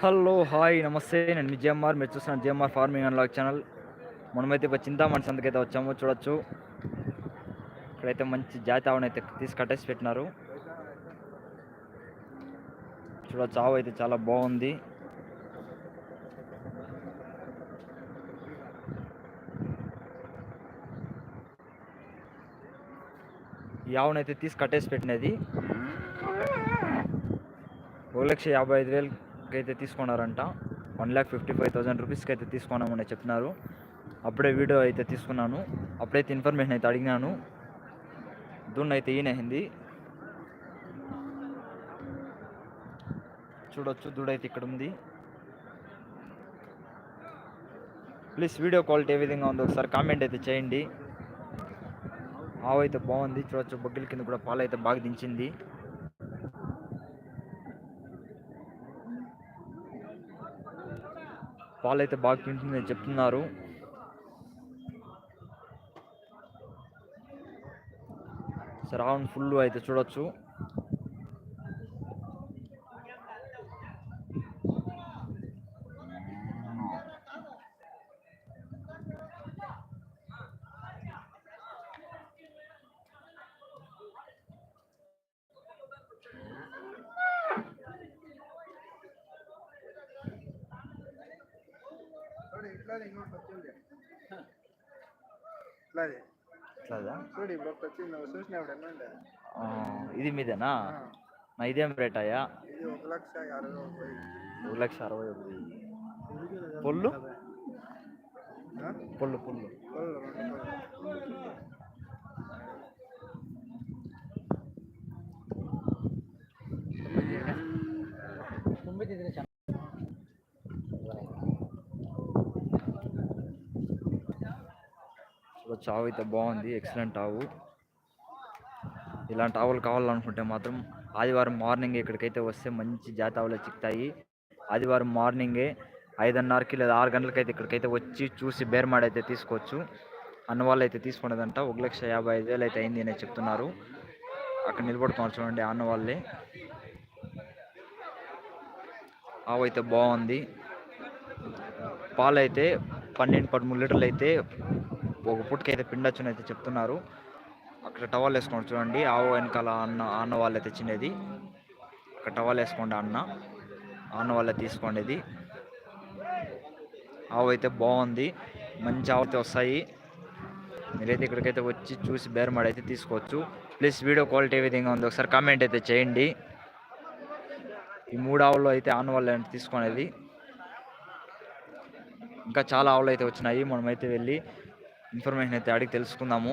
Hello hi నమస్తే. నేను మీ GMR. మీరు చూస్తున్నాను G M R farming and log channel. మనమైతే ఇప్పుడు చింతామణి సంతకైతే వచ్చాము చూడొచ్చు. ఇక్కడైతే మంచి జాతి ఆవును అయితే తీసి కట్టేసి పెట్టినారు. చూడొచ్చు ఆవు అయితే చాలా బాగుంది. ఈ ఆవునైతే తీసి కట్టేసి పెట్టినది. ఒక లక్ష యాభై ఐదు వేలు వేలకి అయితే తీసుకున్నారంట. One lakh fifty five thousand రూపీస్కి అయితే తీసుకున్నామని చెప్తున్నారు. అప్పుడే వీడియో అయితే తీసుకున్నాను. అప్పుడైతే ఇన్ఫర్మేషన్ అయితే అడిగినాను. దున్న అయితే ఈయన అయింది. చూడొచ్చు దుడైతే ఇక్కడ ఉంది. ప్లీజ్ వీడియో క్వాలిటీ ఏ విధంగా ఉందో ఒకసారి కామెంట్ అయితే చేయండి. ఆవు అయితే బాగుంది. చూడొచ్చు బొగ్గిల కింద కూడా పాలు అయితే బాగా దించింది. పాలు అయితే బాగా తింటుందని చెప్తున్నారు. సరే ఫుల్ అయితే చూడొచ్చు. చూడు ఇట్లాది ఇంకోటి వచ్చింది ఇట్లాది ఇట్లాదా చూడు ఇప్పుడు ఒకటి వచ్చింది నువ్వు ఉండే ఆ, ఇది మీదేనా నా ఇదేం రేట్ అయ్యా ఇది ఒక లక్ష అరవై ఒక వెయ్యి. ఒక లక్ష అరవై. పొల్లు ఆ? పొల్లు పొల్లు పళ్ళు, చావు అయితే బాగుంది ఎక్సలెంట్ ఆవు. ఇలాంటి ఆవులు కావాలనుకుంటే మాత్రం ఆదివారం మార్నింగ్ ఇక్కడికైతే వస్తే మంచి జాతి ఆవులే చిక్తాయి ఆదివారం మార్నింగే ఐదున్నరకి లేదా ఆరు గంటలకైతే ఇక్కడికైతే వచ్చి చూసి బేర్మాడ్ అయితే తీసుకోవచ్చు. అన్న వాళ్ళు అయితే తీసుకునేదంట ఒక లక్ష యాభై ఐదు వేలు అయితే అయింది అని చెప్తున్నారు. అక్కడ నిలబడుతున్నారు చూడండి అన్న వాళ్ళే. ఆవు అయితే బాగుంది. పాలు అయితే పన్నెండు పదమూడు లీటర్లు అయితే ఒక పుట్టుకైతే అయితే అయితే చెప్తున్నారు. అక్కడ టవల్ వేసుకోండి చూడండి. ఆవు వెనకాల అన్న అన్న వాళ్ళే తెచ్చినది అక్కడ టవల్ వేసుకోండి అన్న. అన్న వాళ్ళే తీసుకోండి ఇది. ఆవు అయితే బాగుంది. మంచి ఆవు అయితే వస్తాయి. మీరైతే ఇక్కడికైతే వచ్చి చూసి బేరమాడి అయితే తీసుకోవచ్చు. ప్లీజ్ వీడియో క్వాలిటీ ఏ విధంగా ఉంది ఒకసారి కామెంట్ అయితే చేయండి. ఈ మూడు ఆవులు అయితే ఆన్ వాళ్ళు తీసుకునేది. ఇంకా చాలా ఆవులు అయితే వచ్చినాయి. మనమైతే వెళ్ళి ఇన్ఫర్మేషన్ అయితే అడిగి తెలుసుకుందాము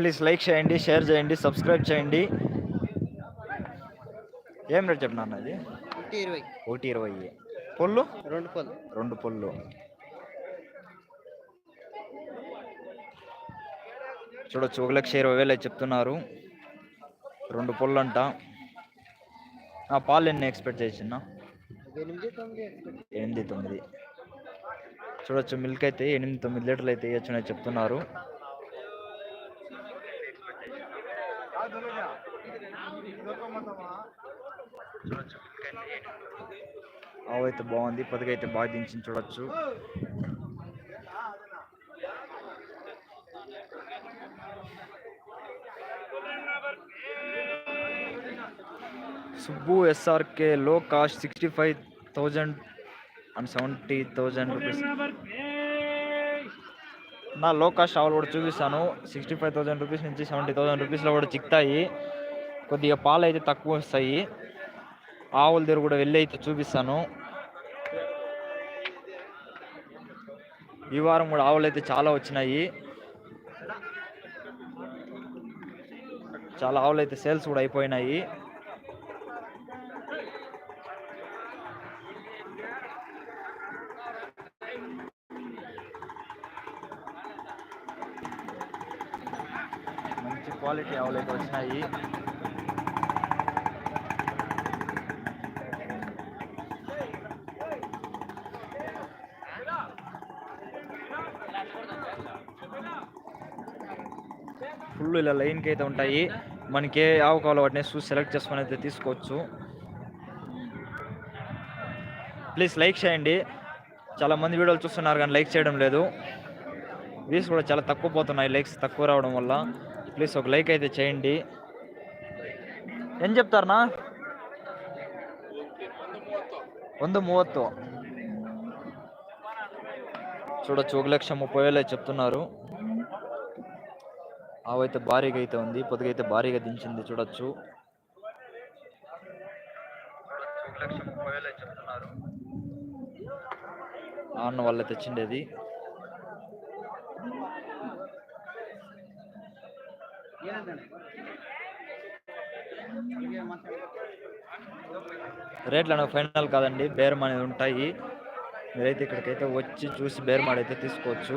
ప్లీజ్ లైక్ చేయండి షేర్ చేయండి సబ్స్క్రైబ్ చేయండి. ఏం రేట్ చెప్పినా అది? ఒకటి ఇరవై. ఒకటి ఇరవై. పొల్లు? రెండు పళ్ళు రెండు పొల్లు. చూడొచ్చు ఒక లక్ష ఇరవై వేలు చెప్తున్నారు. రెండు పొల్లు అంట పాలు ఎన్ని ఎక్స్పెక్ట్ చేసినా ఎనిమిది తొమ్మిది చూడొచ్చు మిల్క్ అయితే ఎనిమిది తొమ్మిది లీటర్లు అయితే ఇవ్వచ్చు చెప్తున్నారు ఆవు అయితే బాగుంది. పొదిగా అయితే బాగా దించి చూడొచ్చు. Subbu S R K low cost sixty five thousand and seventy thousand rupees. నా లో కాస్ట్ ఆవులు కూడా చూపిస్తాను. సిక్స్టీ ఫైవ్ థౌసండ్ రూపీస్ నుంచి సెవెంటీ థౌసండ్ రూపీస్లో కూడా చిక్తాయి. కొద్దిగా పాలు అయితే తక్కువ వస్తాయి. ఆవుల దగ్గర కూడా వెళ్ళి అయితే చూపిస్తాను. ఈ వారం కూడా ఆవులు అయితే చాలా వచ్చినాయి. చాలా ఆవులు అయితే సేల్స్ కూడా అయిపోయినాయి. మంచి క్వాలిటీ ఆవులు అయితే వచ్చినాయి. ఫుల్ ఇలా లైన్కి అయితే ఉంటాయి. మనకి ఏ ఆవు కావాలో వాటిని చూసి సెలెక్ట్ చేసుకొని అయితే తీసుకోవచ్చు. ప్లీజ్ లైక్ చేయండి. చాలామంది వీడియోలు చూస్తున్నారు కానీ లైక్ చేయడం లేదు. వీస్ కూడా చాలా తక్కువ పోతున్నాయి లైక్స్ తక్కువ రావడం వల్ల. ప్లీజ్ ఒక లైక్ అయితే చేయండి. ఏం చెప్తారనా వంద మూవత్తు. చూడొచ్చు ఒక లక్ష ముప్పై వేలు చెప్తున్నారు. ఆవు అయితే భారీగా అయితే ఉంది పొద్దుగైతే భారీగా దించింది చూడొచ్చు. నాన్న వల్ల అయితే తెచ్చిండేది. రేట్లు అనేవి ఫైనల్ కాదండి బేరం అనేది ఉంటాయి. మీరైతే ఇక్కడికైతే వచ్చి చూసి బేరం అయితే తీసుకోవచ్చు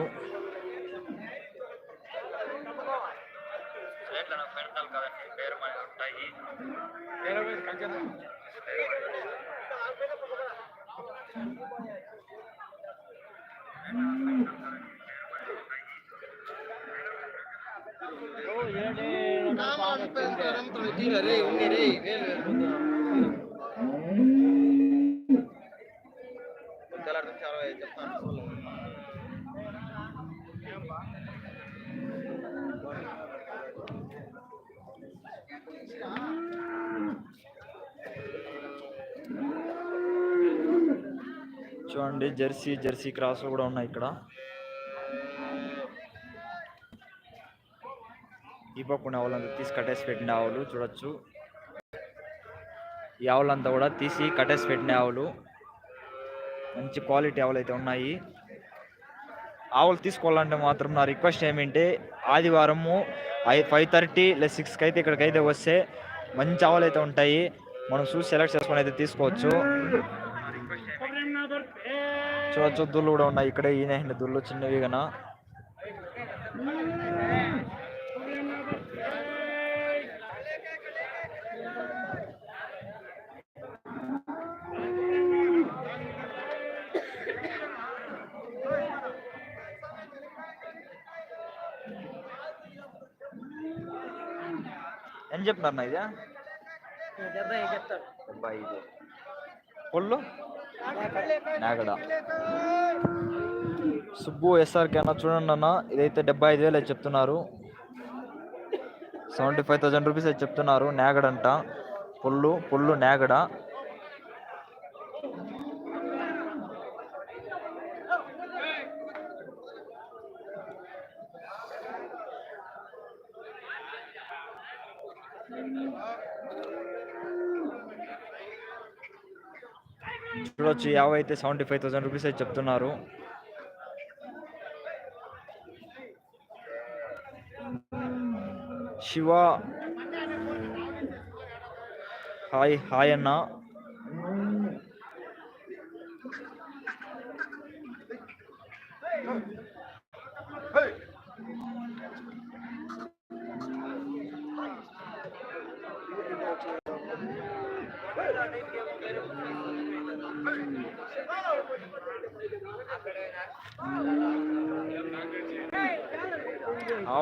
రేట్లు అనేవి ఫైనల్ కాదండి బేరం అనేది ఉంటాయి రే ఉంది రే వేలు వేలు తెల్లారి చాలా చెప్తాను చూడండి జెర్సీ జెర్సీ క్రాస్ కూడా ఉన్నాయి ఇక్కడ. ఈ పక్కన ఆవులంతా తీసి కట్టేసి పెట్టిన ఆవులు చూడొచ్చు. ఈ ఆవులంతా కూడా తీసి కట్టేసి పెట్టిన ఆవులు. మంచి క్వాలిటీ ఆవులు అయితే ఉన్నాయి. ఆవులు తీసుకోవాలంటే మాత్రం నా రిక్వెస్ట్ ఏమంటే ఆదివారము ఐ ఫైవ్ థర్టీ లేదా సిక్స్కి అయితే ఇక్కడికైతే వస్తే మంచి ఆవులు అయితే ఉంటాయి. మనం చూసి సెలెక్ట్ చేసుకొని అయితే తీసుకోవచ్చు. చూడొచ్చు దుళ్ళు కూడా ఉన్నాయి. ఇక్కడే ఈయన దుళ్ళు చిన్నవి కన్నా ఏం చెప్తున్నారు నా ఇదే డెబ్బై ఐదు నాగడ. సుబ్బు ఎస్ఆర్కి అన్న చూడండి అన్న ఇదైతే డెబ్బై ఐదు వేలు అయితే చెప్తున్నారు. సెవెంటీ ఫైవ్ థౌజండ్ రూపీస్ అయితే చెప్తున్నారు. నాగడంట. పొల్లు పొల్లు నాగడ. వచ్చి యాభై అయితే సెవెంటీ ఫైవ్ థౌసండ్ రూపీస్ అయితే చెప్తున్నారు. శివ. హాయ్ హాయ్ అన్న.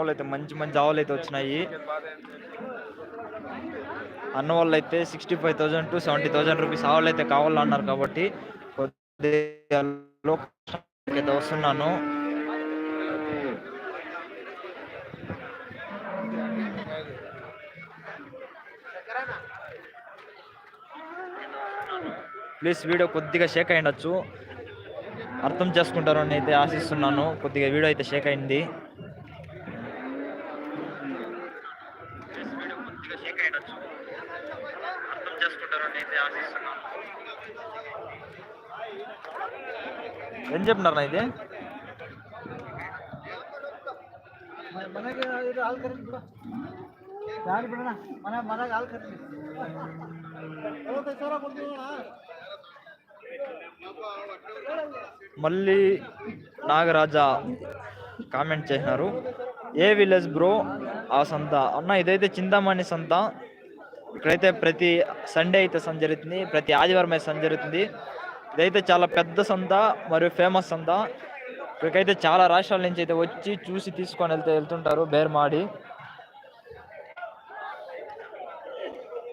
ఆవులు అయితే మంచి మంచి ఆవులు అయితే వచ్చినాయి. అన్న వాళ్ళు అయితే sixty five thousand to seventy thousand rupees ఆవులు అయితే కావాలన్నారు కాబట్టి కొద్దిగా వస్తున్నాను. ప్లీజ్ వీడియో కొద్దిగా షేక్ అయ్యిండొచ్చు. అర్థం చేసుకుంటారు అని అయితే ఆశిస్తున్నాను. కొద్దిగా వీడియో అయితే షేక్ అయింది. ఏం చెప్పినారు ఇది? మళ్ళీ నాగరాజా కామెంట్ చేసినారు. ఏ విలేజ్ బ్రో? ఆ సంత. అన్న ఇదైతే చింతామణి సంత. ఇక్కడైతే ప్రతి సండే అయితే సంజరుతుంది ప్రతి ఆదివారం అయితే సంజరుతుంది ఇదైతే చాలా పెద్ద సంత మరియు ఫేమస్ సంత ఇక్కడికైతే చాలా రాష్ట్రాల నుంచి అయితే వచ్చి చూసి తీసుకొని వెళ్తే వెళ్తుంటారు బేర్మాడి.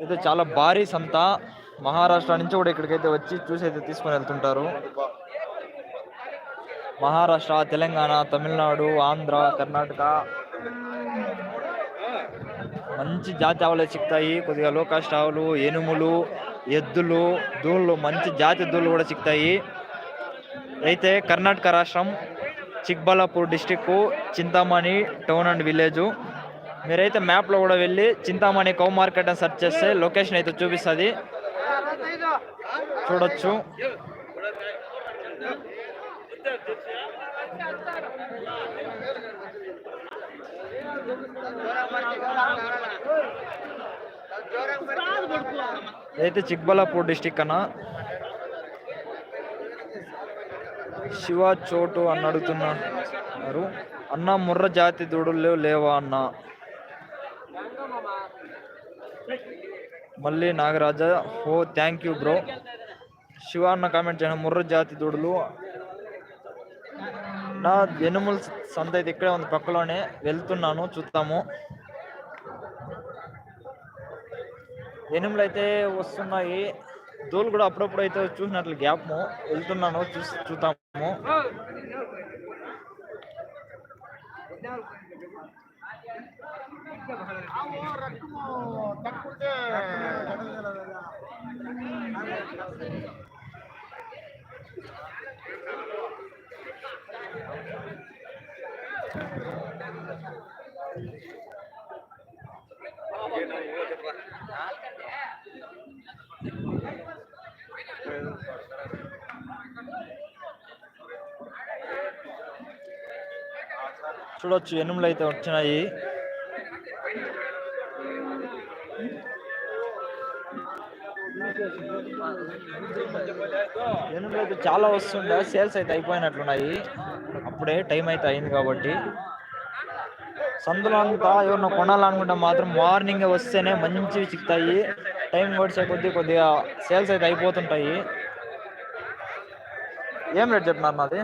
అయితే చాలా భారీ సంత. మహారాష్ట్ర నుంచి కూడా ఇక్కడికైతే వచ్చి చూసి అయితే తీసుకొని వెళ్తుంటారు. మహారాష్ట్ర తెలంగాణ తమిళనాడు ఆంధ్ర కర్ణాటక మంచి జాతి ఆవులే చిక్తాయి కొద్దిగా లో కాస్ట్ ఆవులు ఎనుములు ఎద్దులు దూళ్ళు మంచి జాతి దూళ్ళు కూడా చిక్తాయి అయితే కర్ణాటక రాష్ట్రం Chikballapur district Chintamani town and village. మీరైతే మ్యాప్లో కూడా వెళ్ళి చింతామణి కౌ మార్కెట్ అని సెర్చ్ చేస్తే లొకేషన్ అయితే చూపిస్తుంది. చూడొచ్చు. అయితే చిక్బలాపూర్ డిస్టిక్ అన్న శివ చోటు అని అడుగుతున్నారు. అన్న ముర్ర జాతి దూడలు లేవా అన్న? మళ్ళీ నాగరాజ ఓ థ్యాంక్ యూ బ్రో శివ అన్న కామెంట్ చేయను ముర్ర జాతి దూడలు. నా ఎనిమల్స్ సంత అయితే ఇక్కడే ఉంది పక్కలోనే. వెళ్తున్నాను చూద్దాము. ఎనుములు అయితే వస్తున్నాయి. దూలు కూడా అప్పుడప్పుడు అయితే చూసినట్లు గ్యాప్ వెళ్తున్నాను చూసి చూద్దాము. చూడొచ్చు ఎనుములు అయితే వచ్చినాయి. ఎనుములు అయితే చాలా వస్తుండే సేల్స్ అయితే అయిపోయినట్లున్నాయి. అప్పుడే టైం అయితే అయింది కాబట్టి. సందులో అంతా ఎవరన్నా కొనాలనుకుంటే మాత్రం మార్నింగ్ వస్తేనే మంచివి చిక్తాయి. టైం గడిచే కొద్ది కొద్దిగా సేల్స్ అయితే అయిపోతుంటాయి. ఏం రేట్ చెప్తున్నారు నాది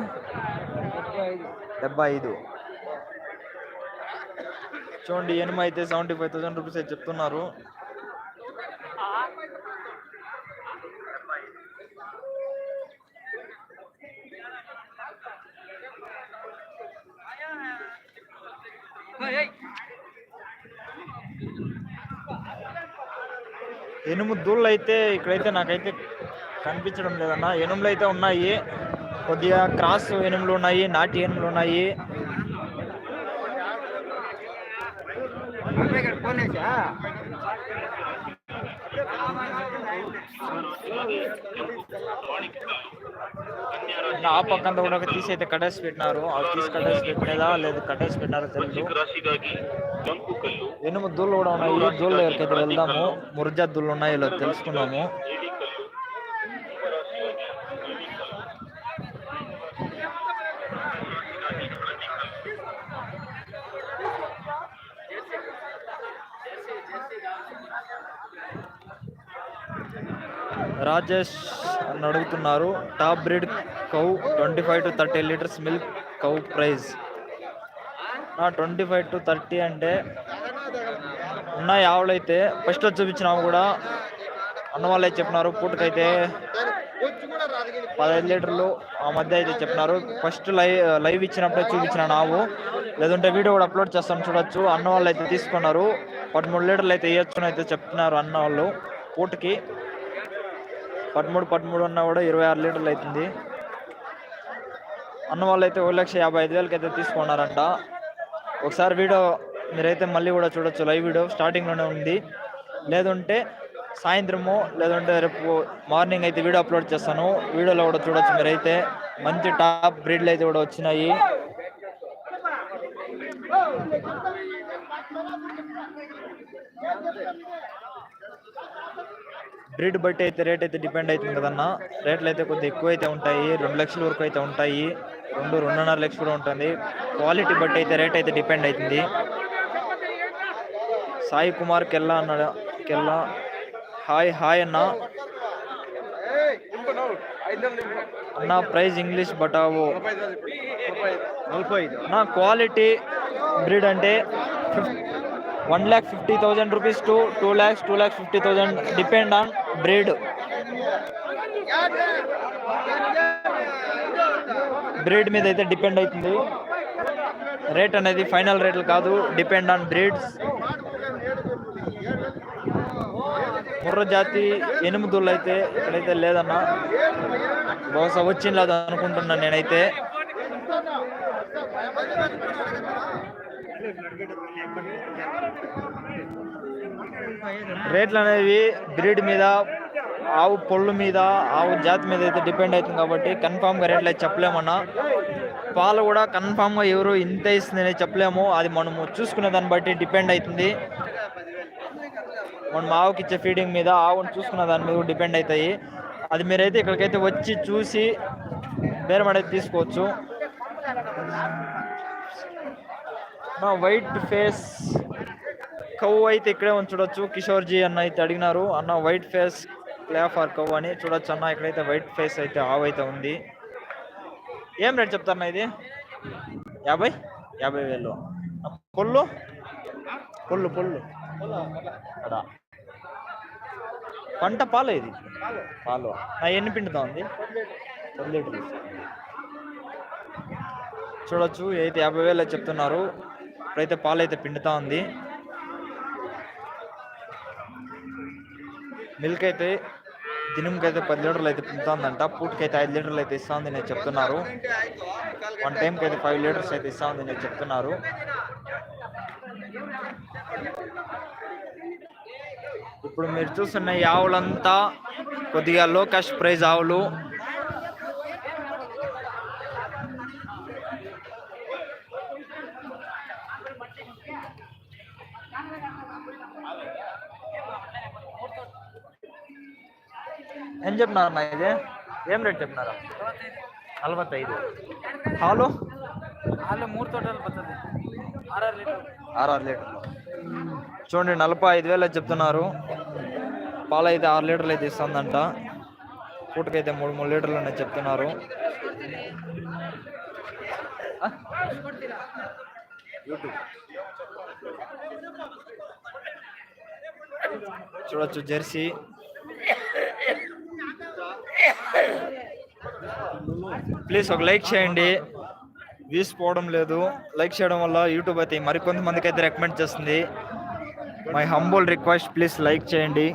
డెబ్బై ఐదు. చూడండి ఎనిమి అయితే సెవెంటీ ఫైవ్ థౌసండ్ రూపీస్ అయితే చెప్తున్నారు. ఎనుము దూళ్ళు అయితే ఇక్కడైతే నాకైతే కనిపించడం లేదన్న. ఎనుములు అయితే ఉన్నాయి. కొద్దిగా క్రాస్ ఎనుములు ఉన్నాయి నాటి ఎనుములు ఉన్నాయి ఇంకా ఆ పక్కన కూడా ఒక తీసి అయితే కటర్స్ పెట్టినారు. ఆ తీసి కట్టేసి పెట్టినదా లేదు కటర్స్ పెట్టినారో తెలియదు ఎనుము దూళ్ళు కూడా ఉన్నాయి. దూళ్ళ దగ్గరికి వెళ్దాము. మురజా దూళ్ళు ఉన్నాయి తెలుసుకున్నాము. రాజేష్ అని అడుగుతున్నారు. Top breed cow twenty five to thirty litres milk cow price twenty five to thirty అంటే ఉన్నాయి ఆవులైతే. ఫస్ట్లో ఫస్ట్ చూపించినాము కూడా అన్న వాళ్ళే చెప్పినారు. పూటకైతే పదహైదు లీటర్లు ఆ మధ్య అయితే చెప్పినారు. ఫస్ట్ లైవ్ లైవ్ ఇచ్చినప్పుడే చూపించిన నావు లేదంటే వీడియో కూడా అప్లోడ్ చేస్తాను చూడొచ్చు. అన్న వాళ్ళు అయితే తీసుకున్నారు. పదమూడు లీటర్లు అయితే వేయొచ్చుని అయితే చెప్తున్నారు అన్న వాళ్ళు. పూటకి పదమూడు పదమూడు ఉన్నా కూడా ఇరవై ఆరు లీటర్లు అవుతుంది. అన్న వాళ్ళు అయితే ఒక లక్ష యాభై ఐదు వేలకి అయితే తీసుకున్నారంట. ఒకసారి వీడియో మీరైతే మళ్ళీ కూడా చూడొచ్చు లైవ్ వీడియో స్టార్టింగ్లోనే ఉంది. లేదంటే సాయంత్రము లేదంటే రేపు మార్నింగ్ అయితే వీడియో అప్లోడ్ చేస్తాను. వీడియోలో కూడా చూడొచ్చు మీరైతే. మంచి టాప్ బ్రీడ్లు అయితే కూడా వచ్చినాయి. బ్రీడ్ బట్టి అయితే రేట్ అయితే డిపెండ్ అవుతుంది కదన్న. రేట్లు అయితే కొద్దిగా ఎక్కువ అయితే ఉంటాయి. రెండు లక్షల వరకు అయితే ఉంటాయి. రెండు రెండున్నర లక్షలు కూడా ఉంటుంది. క్వాలిటీ బట్టి అయితే రేట్ అయితే డిపెండ్ అవుతుంది. సాయి కుమార్ కెల్లా అన్నాడు. కెల్లా. హాయ్ హాయ్ అన్న. అన్న ప్రైజ్ ఇంగ్లీష్ బటావో నలభై నా క్వాలిటీ బ్రీడ్ అంటే one lakh fifty thousand rupees to two lakhs two lakhs fifty thousand depend on breed. Breed మీద అయితే డిపెండ్ అవుతుంది. రేట్ అనేది ఫైనల్ రేట్లు కాదు డిపెండ్ ఆన్ బ్రీడ్స్. ముర్ర జాతి ఎనిమిదిళ్ళు అయితే ఇక్కడైతే లేదన్నా. బహుశా వచ్చింది లేదు అనుకుంటున్నాను నేనైతే. రేట్లు అనేవి బ్రీడ్ మీద ఆవు పొళ్ళు మీద ఆవు జాతి మీద అయితే డిపెండ్ అవుతుంది కాబట్టి కన్ఫామ్గా రేట్లు అయితే చెప్పలేమన్నా పాలు కూడా కన్ఫామ్గా ఎవరు ఇంత ఇస్తుందని చెప్పలేము. అది మనము చూసుకునే దాన్ని బట్టి డిపెండ్ అవుతుంది. మనం ఆవుకి ఇచ్చే ఫీడింగ్ మీద ఆవును చూసుకున్న దాని మీద డిపెండ్ అవుతాయి. అది మీరైతే ఇక్కడికైతే వచ్చి చూసి బేరమడైతే తీసుకోవచ్చు. నా వైట్ ఫేస్ కవ్వు అయితే ఇక్కడే చూడొచ్చు. కిషోర్జీ అన్న అయితే అడిగినారు. అన్న white face calf or cow అని చూడొచ్చు అన్న. ఇక్కడైతే వైట్ ఫేస్ అయితే ఆవ్ అయితే ఉంది. ఏం రేట్ చెప్తారన్న ఇది? యాభై? యాభై వేలు. పొల్లు? పొల్లు పొల్లు. అడా. పంట పాలు ఇది? పాలు. నా ఎన్ని పిండుతా ఉంది? పది లీటర్లు. చూడొచ్చు అయితే యాభై వేలు చెప్తున్నారు. ఇప్పుడైతే పాలు అయితే పిండుతా ఉంది. మిల్క్ అయితే దినంకి అయితే పది లీటర్లు అయితే పిండుతుందంట. పూటకి అయితే ఐదు లీటర్లు అయితే ఇస్తా ఉంది నేను చెప్తున్నారు. వన్ టైంకి అయితే ఫైవ్ లీటర్స్ అయితే ఇస్తా ఉంది నేను చెప్తున్నారు. ఇప్పుడు మీరు చూస్తున్న ఈ ఆవులంతా కొద్దిగా లో కాస్ట్ ఆవులు. ఏం చెప్పినారన్నా ఇది? ఏం రేట్ చెప్పినారా ఐదు హాలు? హాలు మూడు తోటలు పడుతుంది ఆర్ఆర్ లీటర్. RR litre. చూడండి నలభై ఐదు వేలు చెప్తున్నారు. పాలు అయితే ఆరు లీటర్లు అయితే ఇస్తుందంట. పూటకైతే మూడు మూడు లీటర్లు అనేది చెప్తున్నారు. చూడొచ్చు జెర్సీ. ప్లీజ్ ఒక లైక్ చేయండి. వ్యూస్ పోవడం లేదు. లైక్ చేయడం వల్ల యూట్యూబ్ అయితే మరికొంతమందికి అయితే రికమెండ్ చేస్తుంది. My humble request please like చేయండి.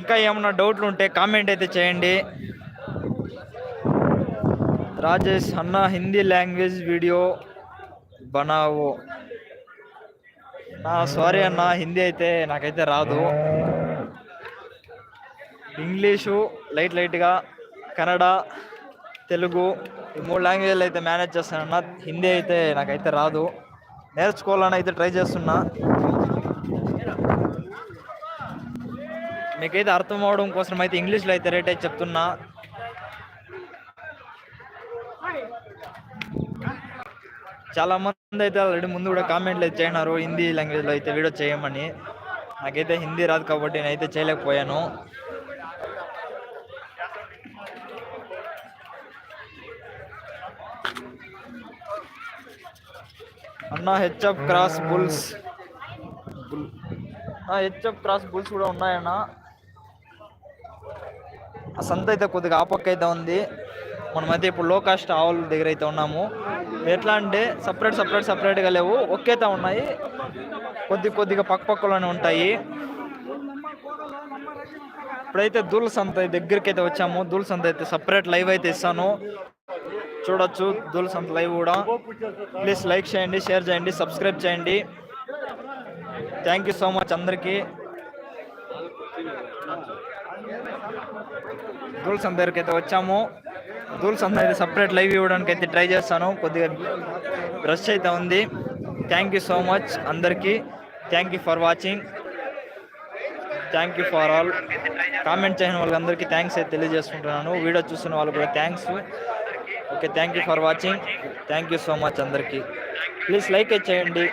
ఇంకా ఏమన్నా డౌట్లు ఉంటే కామెంట్ అయితే చేయండి. రాజేష్ అన్న హిందీ లాంగ్వేజ్ వీడియో బనావో. సారీ అన్న హిందీ అయితే నాకైతే రాదు. ఇంగ్లీషు లైట్ లైట్గా కన్నడ తెలుగు ఈ మూడు లాంగ్వేజ్లు అయితే మేనేజ్ చేస్తానన్న హిందీ అయితే నాకైతే రాదు. నేర్చుకోవాలని అయితే ట్రై చేస్తున్నా. మీకైతే అర్థం అవడం కోసం అయితే ఇంగ్లీష్లో అయితే రేట్ అయితే చెప్తున్నా. చాలా మంది అయితే ఆల్రెడీ ముందు కూడా కామెంట్లు అయితే చేయనారు హిందీ లాంగ్వేజ్లో అయితే వీడియో చేయమని. నాకైతే హిందీ రాదు కాబట్టి నేనైతే చేయలేకపోయాను. అన్న HF cross bulls bull HF cross bulls కూడా ఉన్నాయన్న. ఆ సంత అయితే కొద్దిగా ఆపక్క అయితే ఉంది. మనమైతే ఇప్పుడు లో కాస్ట్ ఆవుల దగ్గర అయితే ఉన్నాము. ఎట్లా అంటే సపరేట్ సపరేట్ సపరేట్గా లేవు. ఒకేతా ఉన్నాయి. కొద్ది కొద్దిగా పక్క పక్కలోనే ఉంటాయి. ఇప్పుడైతే దూల సంత దగ్గరికి అయితే వచ్చాము. దూల సంత అయితే సపరేట్ లైవ్ అయితే ఇస్తాను. చూడొచ్చు. దూల సంత లైవ్ కూడా. ప్లీజ్ లైక్ చేయండి షేర్ చేయండి సబ్స్క్రైబ్ చేయండి. థ్యాంక్ యూ సో మచ్ అందరికీ. దూల సంత దగ్గరికి అయితే వచ్చాము. రూల్స్ అంతా అయితే సపరేట్ లైవ్ ఇవ్వడానికి అయితే ట్రై చేస్తాను. కొద్దిగా రష్ అయితే ఉంది. థ్యాంక్ యూ సో మచ్ అందరికీ. Thank you for watching thank you for all comment చేయని వాళ్ళందరికీ థ్యాంక్స్ అయితే తెలియజేసుకుంటున్నాను వీడియో చూస్తున్న వాళ్ళు కూడా thanks okay thank you for watching thank you so much అందరికీ. ప్లీజ్ లైక్ చేయండి.